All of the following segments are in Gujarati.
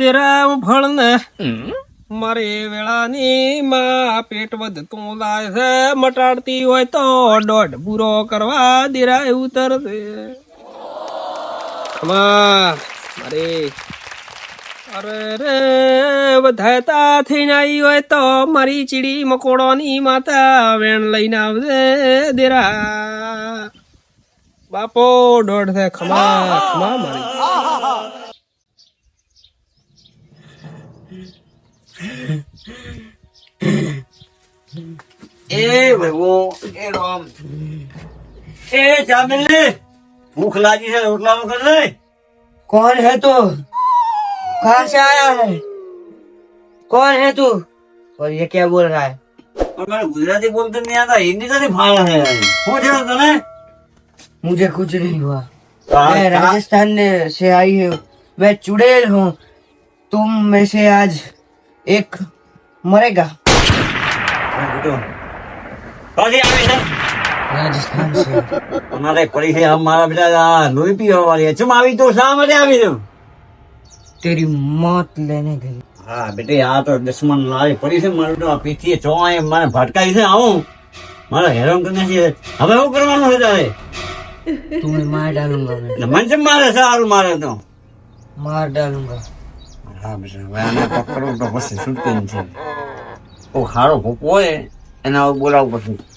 દેરા ફળ ને મારે વેળાની માં પેટ વધતું લાય છે. મટાડતી હોય તો દોઢ પૂરો કરવા દેરા ઉતરશે. મારે અરે રે વધાતા થઈને આવી હોય તો મારી ચીડી મકોડોની માતા વેણ લઈને આવજે દેરા. બાપો દોઢ છે ખમા ખમા મારી એ ભગવો એ રામ એ ચામેલી ભૂખ લાગી છે રોટલા વગર લે कौन है तू कहाँ से आया है कौन है तू और ये क्या बोल रहा है પણ મને ગુજરાતી બોલતા નહીં આતા હિન્દી તો ફાળે છે શું છે તને मुझे कुछ नहीं हुआ हाँ, मैं हाँ। राजस्थान ने- से आई हूँ मैं चुड़ैल हूँ तुम में से आज एक मरेगा ક્યાંથી આવે છે राजस्थान से અમારે પડી છે આમ મારા બેટા આ લોહી પીવા વાળી ચમ આવી તો શા માટે આવી તું तेरी मौत लेने गई હા બેટી આ તો દુશ્મન લાવી પડી છે મારું તો આ પીઠીએ ચોય મને ભટકાઈ છે આવું મારે હેરાન કરીને છે હવે શું કરવાનું છે તારે तुम्हें मार डालूंगा मैं એટલે મન ચમ મારે સારું મારે તો मार डालूंगा હા બેટા હવે આને પકડવું તો પછી છૂટતું નથી ઓ હારો ભૂકો હોય એને હવે બોલાવવું પડશે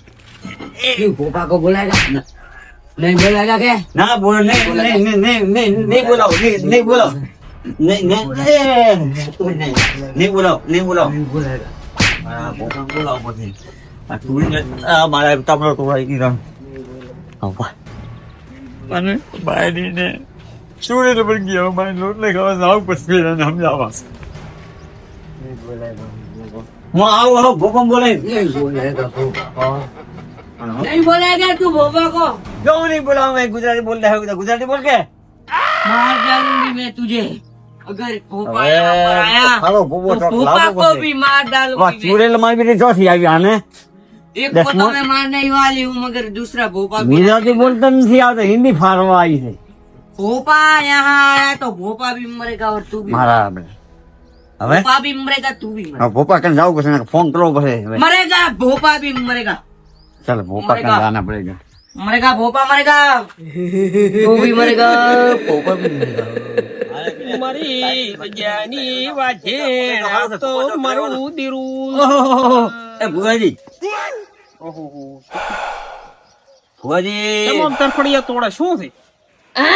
क्यों पोपा को बुलाएगा नहीं बुलाएगा क्या ના બોલો નહીં નહીં નહીં નહીં નહીં નહીં બોલાવો નહીં નહીં બોલાવો નહીં નહીં નહીં નહીં બોલાવો નહીં બોલાવો नहीं बुलाएगा મારા ભૂકા બોલાવો પછી આ તુરીને આ મારા તાપડો તો આવી ગયો આવા અને બાયરીને ચૂડી પણ ગયો. મારી લોટલે ખાવા આવું પછી એને સમજાવવા. હું આવું આવું ભોકમ બોલાય. નહીં બોલાય તું ભોપા કો. જો નહીં બોલાવું મેં ગુજરાતી બોલતા હોય ગુજરાતી બોલ કે. માર જાનું મેં તુજે. અગર ભોપા આયા હાલો ભોપા તો ભોપા કો બી માર ડાલું વાહ ચૂરેલમાં બી જોથી આવી આને. ગુજરાતી બોલતા નથી આવતા હિન્દી ફાળવા આવી છે. ભોપા યહાં તો ભોપા ભી મરેગા ઓર તું ભી મારા હવે? ભોપા ભી મરેગા તું ભી મરેગા ભોપા કને જાવ પછી ફોન કરવો પડે મરેગા ભોપા ભી મરેગા. ચાલ ભોપા કને જાના પડેગા મરેગા ભોપા મરેગા. તું ભી મરેગા. ભોપા ભી મરેગા. મારી બજાની વાજે તો મારું દીરું ભુવાજી. ભુવાજી. તમામ તરફડિયા તોડે શું છે? હે?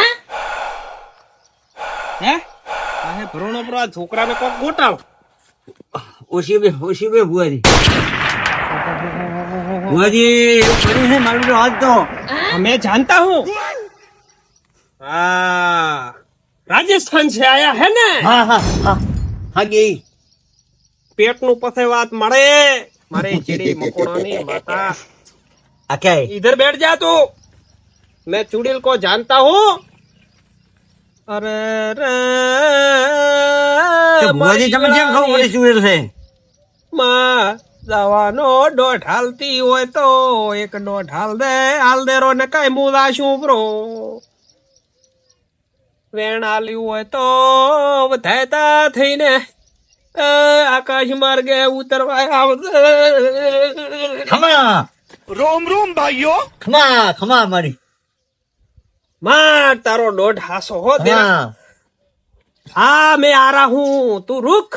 હે? ભરોણો પર છોકરાને કોક ગોટાવ ઓછી બે ઓછી બે ભુવાજી. ભુવાજી ફરી છે મારું તો હાથ તો. અમે જાણતા હું. હા. રાજસ્થાન છે આયા હે ને? હા હા હા. હા ગઈ. પેટનું પથે વાત મળે. મારે ચીડી મકોડાની માતા આ ક્યાં इधर बैठ जा तू मैं चुड़ैल को जानता हूँ अरे रे ભુવાજી તમે કેમ ખબર પડી ચૂરેલ છે માં જવાનો દોઢ હાલતી હોય તો એક દોઢ હાલ દે હાલ દે રો ને કઈ મુદા શું બ્રો વેણ આલ્યું હોય તો વધાયતા થઈને અ, આકાશ માર્ગે ઉતરવા આવશે ખમા રોમ રોમ ભાઈઓ ખમા ખમા મારી માર તારો દોઢ હાસો હો તેરા હા हाँ मैं आ रहा हूँ तू रुक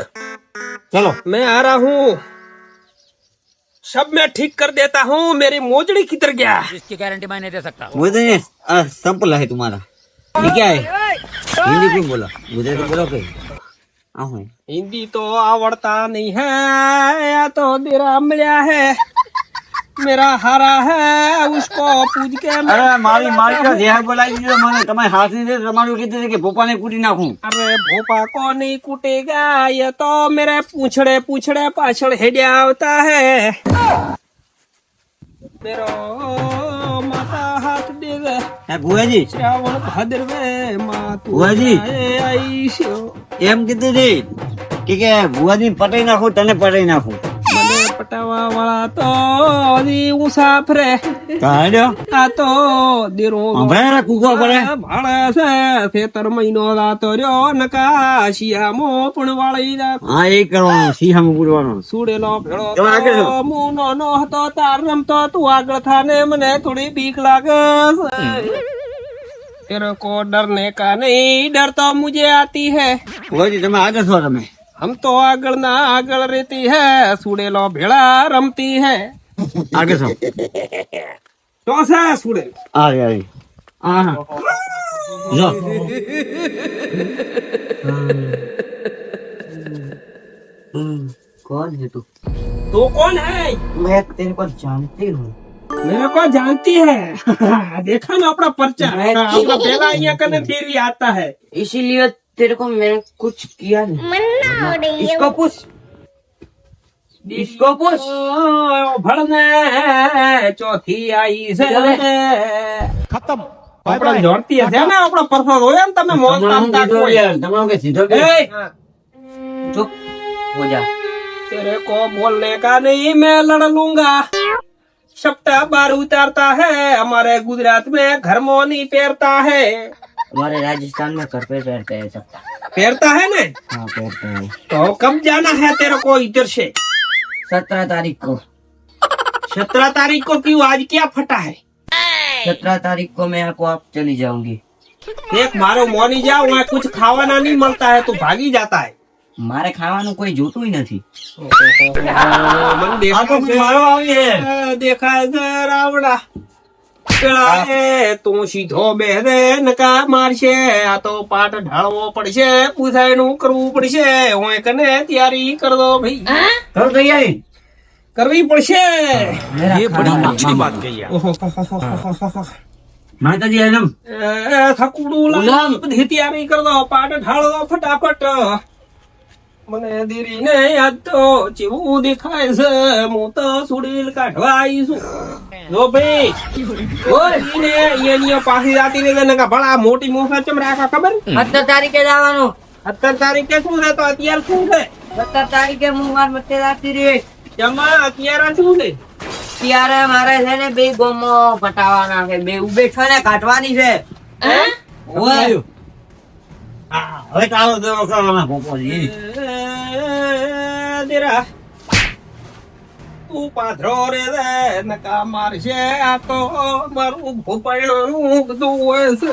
ચલો मैं आ रहा हूँ सब मैं ठीक कर देता हूँ मेरी मोजड़ी किधर गया वो तो ये आ, संपल है तुम्हारा ये क्या है हिंदी क्यों बोला गुजराती बोलो के हाँ है हिंदी तो आवड़ता नहीं है या तो तेरा मिला है मेरा हारा है उसको पूछ के मैं અરે મારી મારી તો દેહ બોલાવી દીધો મને તમારી હાથની દે તમારું કીધું છે કે પોપાને કૂટી નાખું अरे भोपा को नहीं कूटेगा ये तो मेरे पूछड़े पूछड़े पाछड़ हेडिया होता है मेरा माता हाथ दे दे હે ભુવાજી શ્રાવણ ભાદરવે માં તું ભુવાજી. આયે આઈશો. એમ કીધું હતી કે કે ભુવાજી પટાઈ નાખું તને પટાઈ નાખું. મને પટાવા વાળા તો મુસાફરે કાઢ્યો આ તો દેરો હમણાં કૂકવા પડે. ભાડે છે ખેતર મહિનો લાતો રહ્યો નકા શિયામો પણ વાળી હા એ કરવાનું સિંહમ પૂરવાનું સુડેલો ભેળો. હું નાનો હતો તાર રમતો તું આગળ થાને મને થોડી બીક લાગે છે. तेरे को डरने का नहीं डर तो मुझे आती है। ઓજી તમે આગળ છો તમે हम तो आगल ना आगल रहती है सुड़ेलो भेड़ा रमती है। आगे सो तो सा सुड़ेल આવી આવી હા હા જો कौन है तू? तो कौन है? मैं तेरे को जानती हूँ। मेरे को जानती है देखा ना अपना पर्चा मैं- अपना पहला यहाँ करने फिर ही आता है इसीलिए तेरे को मैंने कुछ किया नहीं इसको पूछ इसको पूछ ओ, ભણને ચોથી આઈ છે ખતમ આપણે જોડતી હશે ને આપણો પરફો હોય ને તમે મોજ કામતા કોઈ તમારો કે સીધો ए, चुप हो जा तेरे को बोलने का नहीं मैं लड़ लूंगा सप्ताह बार उतारता है हमारे गुजरात में घर मोनी पहनता है। हमारे राजस्थान में घर पे पहनते हैं सप्ताह पहनता है ना? हाँ हैं। तो कब जाना है तेरे को इधर से? सत्रह तारीख को। सत्रह तारीख को क्यों? आज क्या फटा है? सत्रह तारीख को मैं आपको आप चली जाऊँगी। देख मारो मोनी जाओ वहाँ कुछ खावाना नहीं मिलता है तो भागी जाता है। મારે ખાવાનું કોઈ જોતું નથી. પાટ ઢાળવો પડશે. પૂછાયનું કરવું તૈયારી ભાઈ. કરો કરવી પડશે. એ બડી મચ્છી વાત કહી માતાજી ફટાફટ. મને દીરીને યાદ તો ચીવું દેખાય છે. હું તો સુડીલ કાઢવા આવી છું. જો ભાઈ ઓય ને પાછી જાતી રહે ને ભલા મોટી મોસા ચમ રાખા ખબર? સત્તર તારીખે જવાનું. સત્તર તારીખે શું છે તો અત્યારે શું છે? સત્તર તારીખે હું માર મતે જાતી રહી અત્યારે શું છે? અત્યારે મારે છે ને બે ગોમો પટાવાના છે. બે ઉભે છો ને કાઢવાની છે. ઓય. હા હવે ચાલો દેવો કરવાના દેરા તું પાથરો રે રે નકા મારશે આ તો મારું ભોપાયણું બધું હોય છે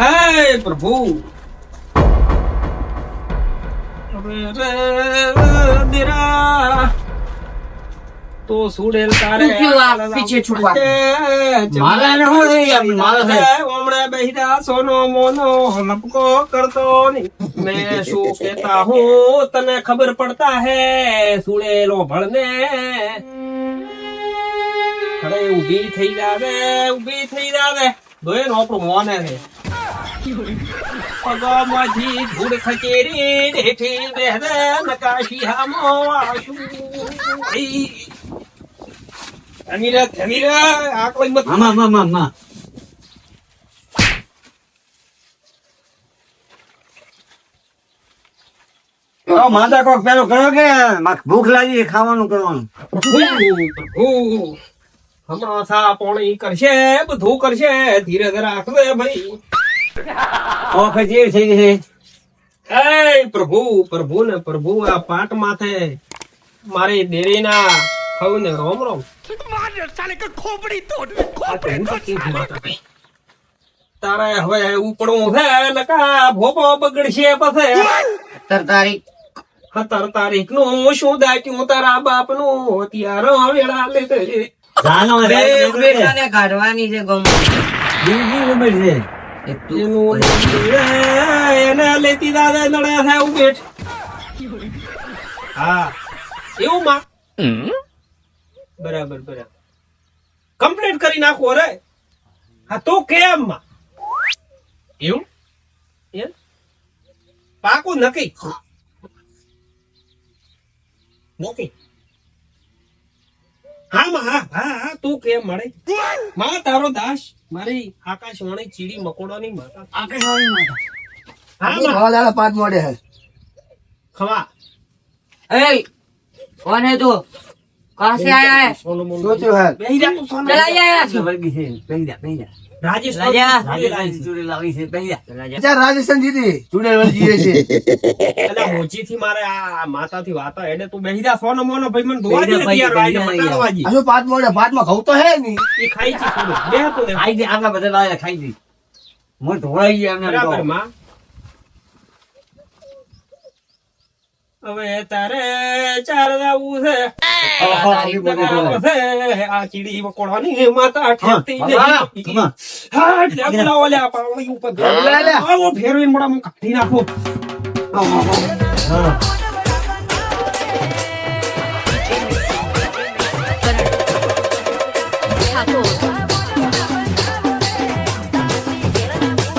હે પ્રભુ હવે રે દેરા તો સુડેલ તારે પીછે છુપા? મારે એને શું થઈ ગયા? મારે છે. હમણાં બેહીરા સોનો મોનો લપકો કરતો નહીં મેં શું કહેતા હું, તને ખબર પડતા હે સુળેલો ભળને. ખડે ઊભી થઈ જાવે ઊભી થઈ જાવે. દોય નો આપણું મોને રે પગમાંથી ધૂળ ખચેરી દેઠી બેહરે નકાશી હામો આશુ. અમીરા અમીરા આ કોઈ મત આમાં આમાં. તો માતા કોક પેલો કરો કે ભૂખ લાગી ખાવાનું કરવાનું? હમણાં સા પોણી કરશે બધું કરશે ધીરે ધીરે રાખવે ભાઈ. ઓખે જેવી થઈ ગઈ છે. એ પ્રભુ પ્રભુ ને પ્રભુ આ પાટ માથે મારી દેરીના હવ ને રોમ રોમ. ખોપડી તો કેવું માતા ભાઈ. તારે હવે ઉપડવું છે નકા ભોપો બગડશે પછી? સત્તર તારીખ સત્તર તારીખનું શું દાટ્યું તારા બાપનું ત્યારે વેળા લે કાઢવાની છે ગમ. બીજી ઉંમર છે? એનું લેતી દાદા હા. એવું માં? બરાબર બરાબર. કમ્પ્લીટ કરી નાખો રે હા તો કેમ માં? એવું? એમ? પાકું નક્કી. નથી હા હા હા હા તું કેમ મળે. માં તારો દાસ. મારી આકાશવાણી ચીડી મકોડો ની માતા. આકાશવાણી માતા. હા દાડા પાંચ મોડે હે ખવા. એ કોણ હે તું? કાસે આયા હે? સોનો મોનો. સોચ્યો હે. બેહી જા. તું સોનો ચલા આયા છે? વર્ગી બેહી જા બેહી જા. રાજસ્થાન જીતી ચૂડેલ જીએ છે અલા મોચીથી મારે આ માતાથી વાતા હેડે તું બેહીદા સોનો મોનો ભાઈ મને ધોવા દે ભાઈ, પાંચ શું પાંચ મોડે પાંચમાં ઘઉં તો હે નહીં. એ ખાઈ છી બે તો ખાઈ દે આટલા બધા લાયા ખાઈ દે મને ધોવાઈ ગયા એમને બરાબરમાં. હવે તારે ચાર આવું છે. આ ચીડી વકોડવાની માતા ઠેરતી હા, ઢેબલા ઓલ્યા પાવડી ઉપર. આવો ફેરવીને મોઢામાં કાઢી નાખો. હા.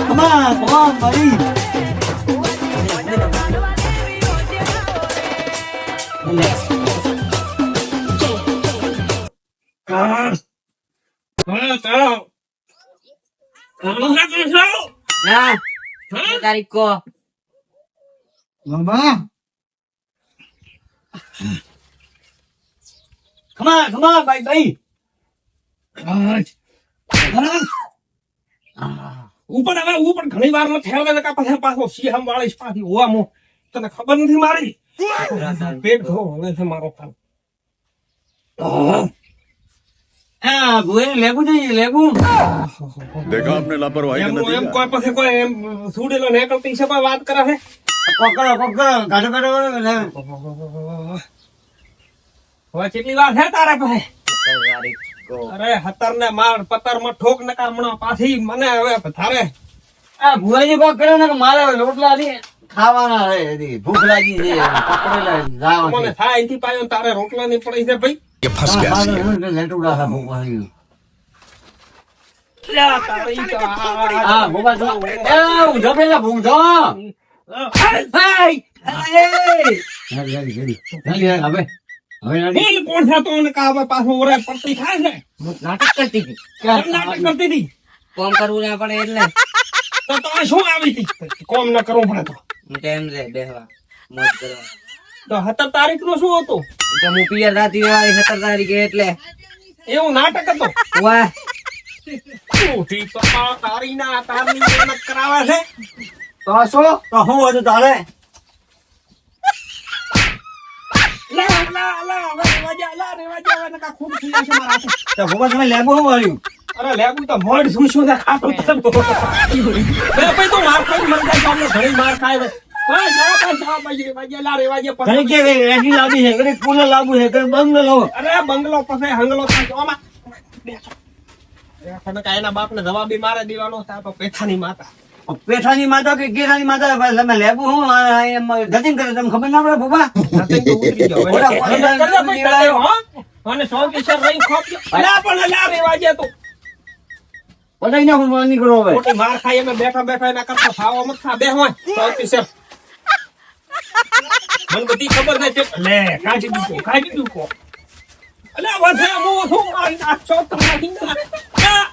Come on, come on, buddy. તારીખ કો બાબા Come on, come on, ઉપર હવે હું પણ ઘણી વાર નો થયો ને પાછો પાછો સિંહ વાળી પાછી હોવા તને ખબર નથી મારી? હા ભુએ લેબુ એમ કોઈ કોઈ એમ સુડેલો ને વાત કરે છે પકડો ગાડો ગાડો હવે કેટલી વાર છે તારે પાસે અરે હતર ને માર પતરમાં ઠોક નકા પાછી મને હવે તારે આ ભુવાજી પકડ્યો ને મારે રોટલા લઈએ ખાવાના રે હજી ભૂખ લાગી છે. મને થાય અહીંથી પાયો તારે રોટલા નહીં પડે છે ભાઈ. કે ફસ ગયા છે લેટુડા હા ભૂખ આવી નાટક નાટક કરતી હતી? કોમ કરવું એટલે. તો શું આવી હતી? કોમ ના કરવું પડે તો. ટાઈમ રે બેહવા મોજ કરવા. તો સત્તર તારીખનું શું હતું? તો હું પિયર રાતી વાળી સત્તર તારીખે એટલે. એવું નાટક હતું? વાહ. ઉઠી પપ્પા તારી ના તારી મહેનત કરાવે છે. તો શું? તો હું હતું તારે? અરે લેબુ તો મોડ શું શું ઘણી માર ખાય જવાબ મારે દેવાનો છે, આ તો પેથાની માતા. પેઠાની માતા કે કેરાની માતા? તમે લેબુ શું એમ ધતિંગ કરે તમને ખબર ના પડે ભૂપા? અને સો કિશોર રહી ખોપ્યો. અલા, પણ અલા, રેવા દે તું. પટાઈ નાખું નીકળો હવે. માર ખાઈ અમે બેઠા બેઠા એના કરતા ખાવા મત ખા બે હોય સો કિશોર. મને બધી ખબર છે તે- લે કાજી દુકો કાજી દુકો અલે અલા વધે હું શું આ નાખશો તમારી ના ના,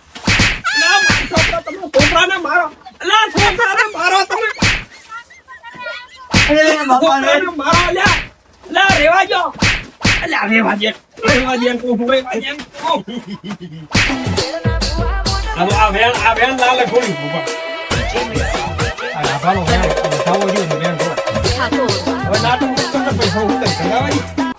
ના છોકરા છોકરો તમે છોકરાને મારો અલા છોકરાને મારો તમે. અરે બાપા ને મારો લે લે રેવા જો અલ્યા રેવા દે રેવા દે તું રેવા દે કો હવે આ વેણ આ વેણ લાલે ગોળી બાપા આ બાલો વેણ થવો જો ને વેણ થોડો. હવે નાટક કરતા પૈસા ઉતર કરાવાય